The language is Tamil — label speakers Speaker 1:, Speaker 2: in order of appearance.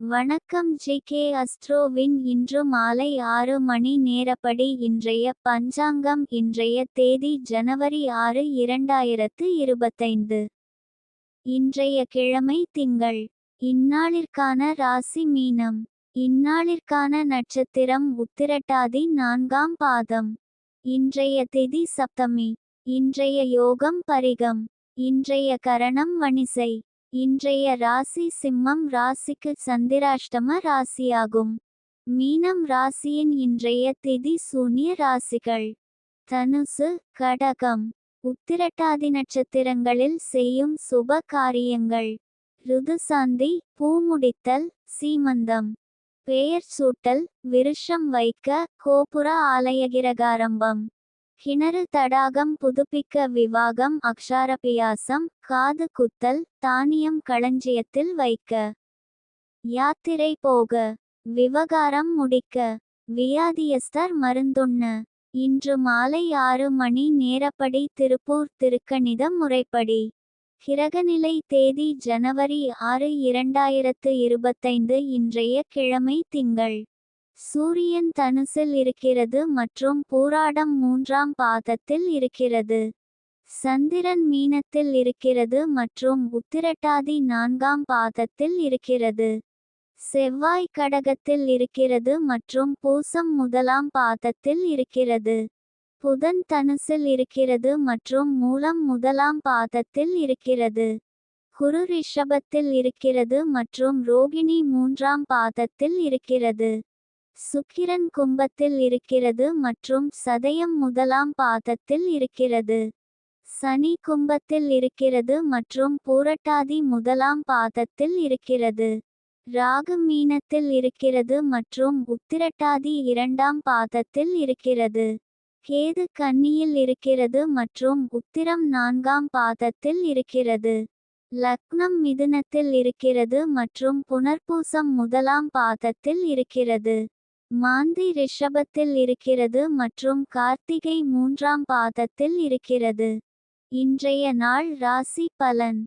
Speaker 1: வணக்கம் ஜி கே அஸ்ட்ரோவின் இன்று மாலை ஆறு மணி நேரப்படி இன்றைய பஞ்சாங்கம் இன்றைய தேதி ஜனவரி ஆறு இரண்டாயிரத்து இருபத்தைந்து. இன்றைய கிழமை திங்கள். இந்நாளிற்கான ராசி மீனம். இந்நாளிற்கான நட்சத்திரம் உத்திரட்டாதி நான்காம் பாதம். இன்றைய திதி சப்தமி. இன்றைய யோகம் பரிகம். இன்றைய கரணம் வணிசை. இன்றைய ராசி சிம்மம் ராசிக்கு சந்திராஷ்டம ராசியாகும். மீனம் ராசியின் இன்றைய திதி சூன்ய ராசிகள். தனுசு கடகம். உத்திரட்டாதி நட்சத்திரங்களில் செய்யும் சுப காரியங்கள். ருதுசாந்தி பூமுடித்தல் சீமந்தம். பெயர் சூட்டல் விருஷம் வைக்க கோபுர ஆலயகிரகாரம்பம். கிணறு தடாகம் புதுப்பிக்க விவாகம் அக்ஷாரபியாசம் காது குத்தல் தானியம் களஞ்சியத்தில் வைக்க. யாத்திரை போக. விவகாரம் முடிக்க. வியாதியஸ்தர் மருந்துண்ண. இன்று மாலை ஆறு மணி நேரப்படி திருப்பூர் திருக்கணிதம் முறைப்படி. கிரகநிலை தேதி ஜனவரி ஆறு இரண்டாயிரத்து இருபத்தைந்து இன்றைய கிழமை திங்கள். சூரியன் தனுசில் இருக்கிறது மற்றும் பூராடம் மூன்றாம் பாதத்தில் இருக்கிறது. சந்திரன் மீனத்தில் இருக்கிறது மற்றும் உத்திரட்டாதி நான்காம் பாதத்தில் இருக்கிறது. செவ்வாய் கடகத்தில் இருக்கிறது மற்றும் பூசம் முதலாம் பாதத்தில் இருக்கிறது. புதன் தனுசில் இருக்கிறது மற்றும் மூலம் முதலாம் பாதத்தில் இருக்கிறது. குரு ரிஷபத்தில் இருக்கிறது மற்றும் ரோகிணி மூன்றாம் பாதத்தில் இருக்கிறது. சுக்கிரன் கும்பத்தில் இருக்கிறது மற்றும் சதயம் முதலாம் பாதத்தில் இருக்கிறது. சனி கும்பத்தில் இருக்கிறது மற்றும் பூரட்டாதி முதலாம் பாதத்தில் இருக்கிறது. ராகு மீனத்தில் இருக்கிறது மற்றும் உத்திரட்டாதி இரண்டாம் பாதத்தில் இருக்கிறது. கேது கன்னியில் இருக்கிறது மற்றும் உத்திரம் நான்காம் பாதத்தில் இருக்கிறது. லக்னம் மிதுனத்தில் இருக்கிறது மற்றும் புனர்பூசம் முதலாம் பாதத்தில் இருக்கிறது. மாந்தி ரிஷபத்தில் இருக்கிறது மற்றும் கார்த்திகை மூன்றாம் பாதத்தில் இருக்கிறது. இன்றைய நாள் ராசி பலன்.